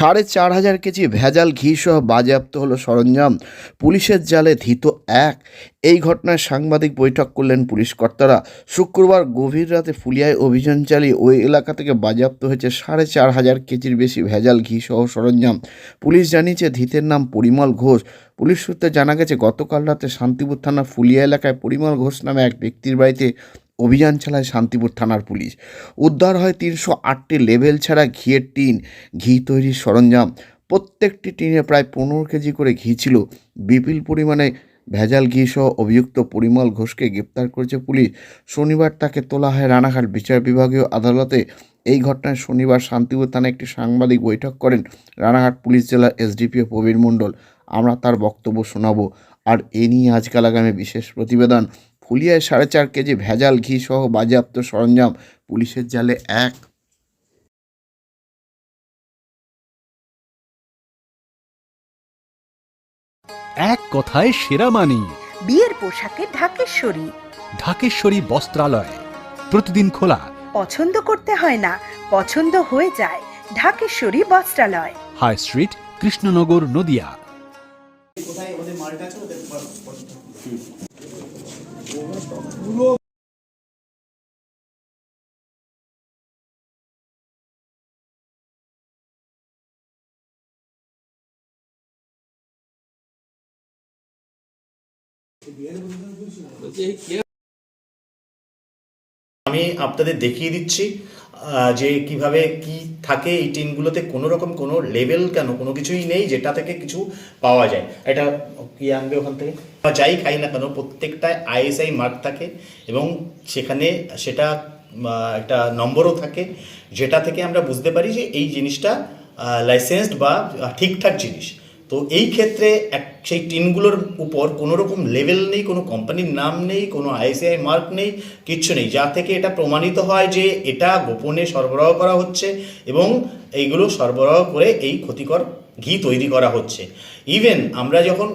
সাড়ে চার হাজার কেজি ভেজাল ঘি সহ বাজেয়াপ্ত হলো সরঞ্জাম। পুলিশের জালে ধৃত এক। এই ঘটনায় সাংবাদিক বৈঠক করলেন পুলিশ কর্তারা। শুক্রবার গভীর রাতে ফুলিয়ায় অভিযান চালিয়ে ওই এলাকা থেকে বাজেয়াপ্ত হয়েছে সাড়ে চার হাজার কেজির বেশি ভেজাল ঘি সহ সরঞ্জাম। পুলিশ জানিয়েছে, ধৃতের নাম পরিমল ঘোষ। পুলিশ সূত্রে জানা গেছে, গতকাল রাতে শান্তিপুর থানার ফুলিয়া এলাকায় পরিমল ঘোষ নামে এক ব্যক্তির বাড়িতে অভিযান চালায় শান্তিপুর থানার পুলিশ। উদ্ধার হয় তিনশো আটটি লেভেল ছাড়া ঘিয়ের টিন। ঘি তৈরির সরঞ্জাম। প্রত্যেকটি টিনে প্রায় পনেরো কেজি করে ঘি ছিল। বিপুল পরিমাণে ভেজাল ঘি সহ অভিযুক্ত পরিমল ঘোষকে গ্রেপ্তার করেছে পুলিশ। শনিবার তাকে তোলা হয় রানাঘাট বিচার বিভাগীয় আদালতে। এই ঘটনায় শনিবার শান্তিপুর থানায় একটি সাংবাদিক বৈঠক করেন রানাঘাট পুলিশ জেলার এসডিপিও প্রবীর মণ্ডল। আমরা তার বক্তব্য শোনাবো। আর এ নিয়ে আজকাল আগামী বিশেষ প্রতিবেদন। ফুলিয়ায় সাড়ে চার কেজি ভেজাল ঘি সহ বাজেয়াপ্ত সরঞ্জাম পুলিশের জালে এক। এক কথায় সেরা মানি। বিয়ের পোশাকে ঢাকেশ্বরী। ঢাকেশ্বরী বস্ত্রালয়। প্রতিদিন খোলা। পছন্দ করতে হয় না পছন্দ হয়ে যায় ঢাকেশ্বরী বস্ত্রালয়। High street Krishnanagar Nadia. আমি আপনাদের দেখিয়ে দিচ্ছি যে কীভাবে কি থাকে এই টিনগুলোতে, কোনো রকম কোনো লেভেল কেন, কোনো কিছুই নেই যেটা থেকে কিছু পাওয়া যায়। এটা কি আনবে ওখান থেকে? যাই খাই না কেন প্রত্যেকটায় আইএসআই মার্ক থাকে এবং সেখানে সেটা একটা নম্বরও থাকে যেটা থেকে আমরা বুঝতে পারি যে এই জিনিসটা লাইসেন্সড বা ঠিকঠাক জিনিস। তো এই ক্ষেত্রে এক, সেই টিনগুলোর উপর কোনো রকম লেভেল নেই, কোনো কোম্পানির নাম নেই, কোনো আইসিআই মার্ক নেই, কিচ্ছু নেই। যা থেকে এটা প্রমাণিত হয় যে এটা গোপনে সরবরাহ করা হচ্ছে এবং এইগুলো সরবরাহ করে এই ক্ষতিকর ঘি তৈরি করা হচ্ছে। ইভেন আমরা যখন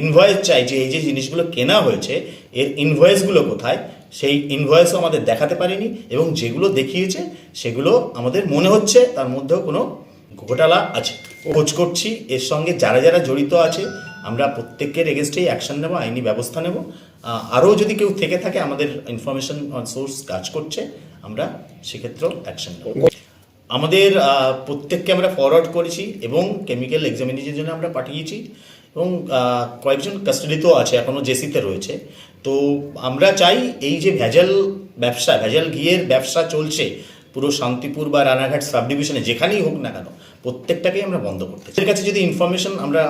ইনভয়েস চাই যে এই যে জিনিসগুলো কেনা হয়েছে, এর ইনভয়েসগুলো কোথায়, সেই ইনভয়েসও আমাদের দেখাতে পারিনি এবং যেগুলো দেখিয়েছে, সেগুলো আমাদের মনে হচ্ছে, তার মধ্যেও কোনো ঘোটালা আছে। খোঁজ করছি। এর সঙ্গে যারা যারা জড়িত আছে, আমরা প্রত্যেকের এগেনস্টেই অ্যাকশন নেব, আইনি ব্যবস্থা নেব। আরও যদি কেউ থেকে থাকে, আমাদের ইনফরমেশন সোর্স কাজ করছে, আমরা সেক্ষেত্রেও অ্যাকশন নেব। আমাদের প্রত্যেককে আমরা ফরওয়ার্ড করেছি এবং কেমিক্যাল এক্সামিনেশনের জন্য আমরা পাঠিয়েছি এবং কয়েকজন কাস্টাডিতেও আছে এখনও জেসিতে রয়েছে। তো আমরা চাই এই যে ভেজাল ব্যবসা, ভেজাল ঘিয়ের ব্যবসা চলছে পুরো শান্তিপুর বা রানাঘাট সাব ডিভিশনে যেখানেই হোক না কেন প্রত্যেকটাকেই আমরা বন্ধ করতে চাই। এর কাছে যদি ইনফরমেশন আমরা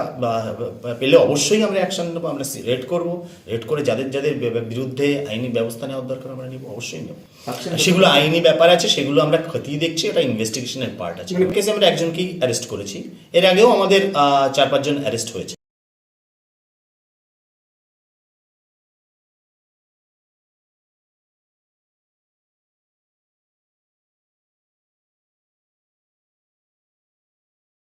পেলে অবশ্যই আমরা অ্যাকশন নেব আমরা রেড করব। রেড করে যাদের যাদের বিরুদ্ধে আইনি ব্যবস্থা নেওয়ার দরকার আমরা নিব অবশ্যই নেব। সেগুলো আইনি ব্যাপার আছে সেগুলো আমরা খতিয়ে দেখছি ওটা ইনভেস্টিগেশনের পার্ট আছে। কেসে আমরা একজনকেই অ্যারেস্ট করেছি এর আগেও আমাদের চার পাঁচজন অ্যারেস্ট হয়েছে।